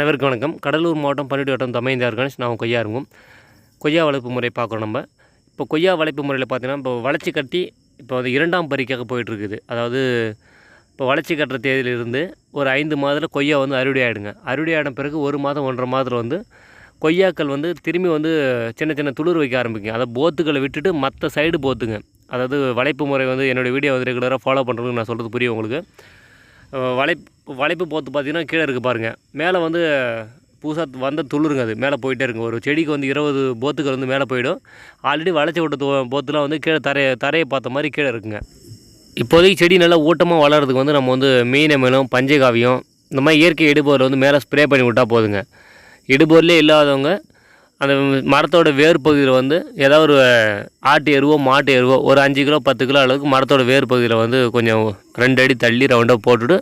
அனைவருக்கும் வணக்கம். கடலூர் மாவட்டம் பன்னெண்டு வட்டம் தமைந்த கணேஷ். நான் கொய்யா இருக்கும் கொய்யா வளர்ப்பு முறை பார்க்குறோம் நம்ம. இப்போ கொய்யா வளர்ப்பு முறையில் பார்த்தீங்கன்னா இப்போ வளர்ச்சி கட்டி இப்போ வந்து இரண்டாம் பறிக்காக போயிட்டுருக்குது. அதாவது இப்போ வளர்ச்சி கட்டுற தேதியிலிருந்து ஒரு ஐந்து மாதத்தில் கொய்யா வந்து அறுவடை ஆகிடுங்க அறுவடை ஆன பிறகு ஒரு மாதம் ஒன்றரை மாதத்தில் வந்து கொய்யாக்கள் வந்து திரும்பி வந்து சின்ன சின்ன துளிர் வைக்க ஆரம்பிக்கும் அதை போத்துக்களை விட்டுட்டு மற்ற சைடு போத்துங்க. அதாவது வளைப்பு முறை வந்து என்னுடைய வீடியோ வந்து ரெகுலராக ஃபாலோ பண்ணுறதுக்கு நான் சொல்கிறது புரியும் உங்களுக்கு. வளை வளைப்பு வளைப்பு போத்து பார்த்தீங்கன்னா கீழே இருக்குது பாருங்கள் மேலே வந்து புதுசாக வந்த துளிருங்க அது. மேலே போயிட்டே இருக்கும் ஒரு செடிக்கு வந்து இருபது போத்துக்கள் வந்து மேலே போயிடும். ஆல்ரெடி வளைச்சி விட்ட போத்துலாம் வந்து கீழே தரையை தரையை பார்த்த மாதிரி கீழே இருக்குங்க. இப்போதைக்கு செடி நல்லா ஊட்டமாக வளர்கிறதுக்கு வந்து நம்ம வந்து மீன் மேலும் பஞ்சகாவியம் இந்த மாதிரி இயற்கை இடுபோரில் வந்து மேலே ஸ்ப்ரே பண்ணி விட்டால் போதுங்க. இடுபொருளே இல்லாதவங்க அந்த மரத்தோட வேர் பகுதியில் வந்து ஏதாவது ஒரு ஆட்டு எருவோ மாட்டு எருவோ ஒரு அஞ்சு கிலோ பத்து கிலோ அளவுக்கு மரத்தோட வேர் பகுதியில் வந்து கொஞ்சம் ரெண்டு அடி தள்ளி ரவுண்டாக போட்டுவிட்டு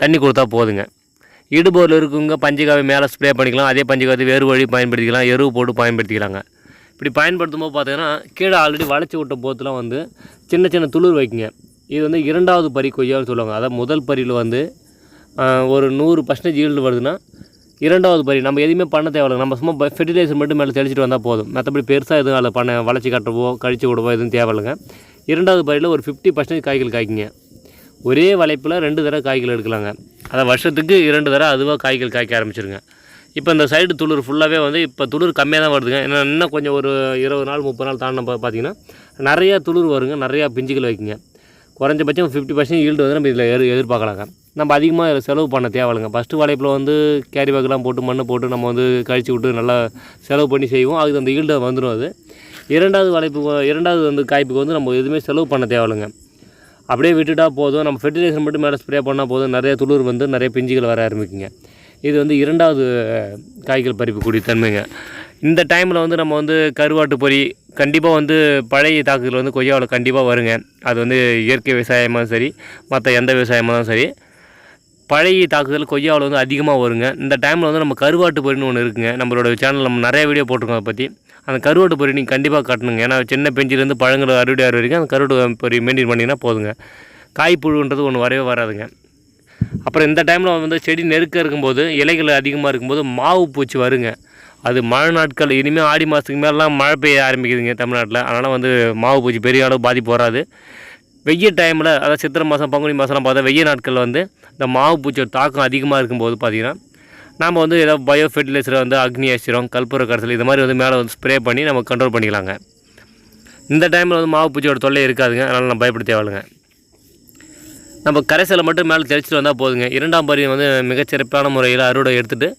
தண்ணி கொடுத்தா போதுங்க. இடுபோரில் இருக்குங்க பஞ்சகாவி மேலே ஸ்ப்ரே பண்ணிக்கலாம் அதே பஞ்சகாவி வேறு வழி பயன்படுத்திக்கலாம் எருவு போட்டு பயன்படுத்திக்கலாங்க. இப்படி பயன்படுத்தும் போது பார்த்தீங்கன்னா கீழே ஆல்ரெடி வளைச்சி விட்ட போத்துலாம் வந்து சின்ன சின்ன துளிர் வைக்குங்க. இது வந்து இரண்டாவது பறி கொய்யான்னு சொல்லுவாங்க. அதாவது முதல் பறியில் வந்து ஒரு நூறு பர்சன்டேஜ் ஈல்டு வருதுன்னா இரண்டாவது பறி நம்ம எதுவுமே பண்ண தேவையில்லை நம்ம சும்மா ஃபெர்டிலைசர் மட்டும் மேலே தெளிச்சிட்டு வந்தால் போதும். மற்றபடி பெருசாக எதுவும் அதில் பண்ண வளைச்சி கட்டவோ கழிச்சு விடவோ எதுவும் தேவையில்லைங்க. இரண்டாவது பறியில் ஒரு ஃபிஃப்டி பர்சன்டேஜ் காய்கள் காய்க்குங்க. ஒரே வளைப்பில் ரெண்டு தடவை காய்கள் எடுக்கலாங்க. அதை வருஷத்துக்கு இரண்டு தடவை அதுவாக காய்கள் காய்க்க ஆரம்பிச்சிருங்க. இப்போ இந்த சைடு துளிர் ஃபுல்லாகவே வந்து இப்போ துளிர் கம்மியாக தான் வருதுங்க. ஏன்னா இன்னும் கொஞ்சம் ஒரு இருபது நாள் முப்பது நாள் தாண்டின பா- பார்த்தீங்கன்னா நிறையா துளிர் வருங்க. நிறையா பிஞ்சுகள் வைக்குங்க. குறைஞ்சபட்சம் ஃபிஃப்டி பர்சன்ட் ஈல்டு வந்து நம்ம இதில் எதிர் எதிர்பார்க்கலாங்க. நம்ம அதிகமாக இதில் செலவு பண்ண தேவையில்லைங்க. ஃபஸ்ட்டு வளைப்பில் வந்து கேரி பேக்கெலாம் போட்டு மண்ணை போட்டு நம்ம வந்து கழிச்சு விட்டு நல்லா செலவு பண்ணி செய்வோம். அதுக்கு அந்த ஈல்டு வந்துடும் அது. இரண்டாவது வளைப்பு இரண்டாவது வந்து காய்ப்புக்கு வந்து நம்ம எதுவுமே செலவு பண்ண தேவையில்லைங்க. அப்படியே விட்டுட்டால் போதும். நம்ம ஃபெர்டிலைசர் மட்டும் மேலே ஸ்ப்ரே பண்ணால் போதும். நிறைய துளிர் வந்து நிறைய பிஞ்சுகள் வர ஆரம்பிக்குங்க. இது வந்து இரண்டாவது காய்கள் பறிப்புக்கூடிய தன்மைங்க. இந்த டைமில் வந்து நம்ம வந்து கருவாட்டு பொறி கண்டிப்பாக வந்து பழைய தாக்குதல் வந்து கொய்யாவில் கண்டிப்பாக வருங்க. அது வந்து இயற்கை விவசாயமாக சரி மற்ற எந்த விவசாயமாக சரி பழைய தாக்குதல் கொய்யாவில் வந்து அதிகமாக வருங்க. இந்த டைமில் வந்து நம்ம கருவாட்டு பொறின்னு ஒன்று இருக்குங்க. நம்மளோட சேனல் நம்ம நிறைய வீடியோ போட்டிருக்கோம் அதை பற்றி அந்த கருவாட்டு பொறி நீங்கள் கண்டிப்பாக கட்டணுங்க. ஏன்னா சின்ன பெஞ்சிலேருந்து பழங்கள் அறுவடை ஆறு வரைக்கும் அந்த கருவாட்டு பொறி மெயின்டைன் பண்ணிங்கன்னா போதுங்க. காய்ப்புழுன்றது ஒன்று வரவே வராதுங்க. அப்புறம் இந்த டைமில் வந்து செடி நெருக்க இருக்கும்போது இலைகள் அதிகமாக இருக்கும்போது மாவு பூச்சி வருங்க. அது மழை நாட்கள் இனிமேல் ஆடி மாதத்துக்கு மேலாம் மழை பெய்ய ஆரம்பிக்குதுங்க தமிழ்நாட்டில். அதனால் வந்து மாவு பூச்சி பெரிய அளவு பாதிப்பு வராது. வெய்ய டைமில் அதாவது சித்திரை மாதம் பங்குனி மாதம்லாம் பார்த்தா வெய்ய நாட்களில் வந்து இந்த மாவு பூச்சியோட தாக்கம் அதிகமாக இருக்கும்போது பார்த்திங்கன்னா நாம் வந்து ஏதாவது பயோ ஃபெர்டிலைசரை வந்து அக்னி அசிரம் கற்பூர கரைசல் இது மாதிரி வந்து மேலே வந்து ஸ்ப்ரே பண்ணி நம்ம கண்ட்ரோல் பண்ணிக்கலாங்க. இந்த டைமில் வந்து மாவு பூச்சியோட தொல்லை இருக்காதுங்க. அதனால் நம்ம பயப்பட தேவையில்லைங்க. நம்ம கரைசலை மட்டும் மேலே தெளிச்சிட்டு வந்தால் போதுங்க. இரண்டாம் பருவம் வந்து மிகச்சிறப்பான முறையில் அறுவடை எடுத்துகிட்டு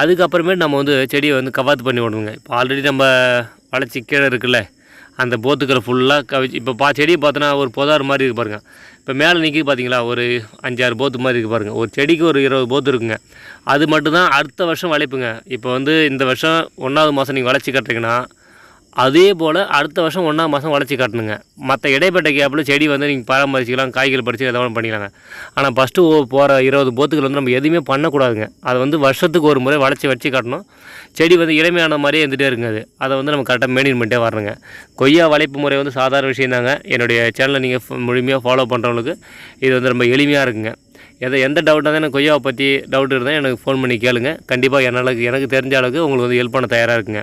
அதுக்கப்புறமேட்டு நம்ம வந்து செடியை வந்து கவாத்து பண்ணி விடணுங்க. இப்போ ஆல்ரெடி நம்ம வளர்ச்சி கீழே இருக்குல்ல. அந்த போத்துக்களை ஃபுல்லாக கவிச்சு இப்போ பா செடியை பார்த்தோன்னா ஒரு புதார் மாதிரி இருக்கு பாருங்க. இப்போ மேலே நிற்கி பார்த்தீங்களா ஒரு அஞ்சாறு போத்து மாதிரி இருக்குது பாருங்கள் ஒரு செடிக்கு ஒரு இருபது போத்து இருக்குங்க. அது மட்டும்தான் அடுத்த வருஷம் வளைப்புங்க. இப்போ வந்து இந்த வருஷம் ஒன்றாவது மாதம் நீங்கள் விளைச்சி கட்டுறீங்கன்னா அதே போல் அடுத்த வருஷம் ஒன்றாம் மாதம் வளர்ச்சி காட்டணுங்க. மற்ற இடைப்பட்ட கேப்பில் செடி வந்து நீங்கள் பராமரிச்சிக்கலாம் காய்கறி பறிச்சு எதாவது பண்ணிக்கலாங்க ஆனால் ஃபஸ்ட்டு போகிற இருபது போத்துக்கள் வந்து நம்ம எதுவுமே பண்ணக்கூடாதுங்க. அதை வந்து வருஷத்துக்கு ஒரு முறை வளர்ச்சி வச்சு காட்டணும். செடி வந்து இளமையான மாதிரியே இருந்துகிட்டே இருக்குங்க அது. அதை வந்து நம்ம கரெக்டாக மெயின்டைன் பண்ணிட்டே வரணுங்க. கொய்யா வளைப்பு முறை வந்து சாதாரண விஷயம் தாங்க. என்னுடைய சேனலை நீங்கள் முழுமையாக ஃபாலோ பண்ணுறவங்களுக்கு இது வந்து ரொம்ப எளிமையாக இருக்குங்க. எதை எந்த டவுட்டாக இருந்தால் எனக்கு கொய்யாவை பற்றி டவுட் இருந்தால் எனக்கு ஃபோன் பண்ணி கேளுங்க. கண்டிப்பாக என்னால் எனக்கு தெரிஞ்ச அளவுக்கு உங்களுக்கு வந்து ஹெல்ப் பண்ண தயாராக இருக்குங்க.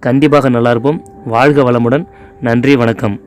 கண்டிப்பாக நல்லா இருப்போம். வாழ்க வளமுடன். நன்றி வணக்கம்.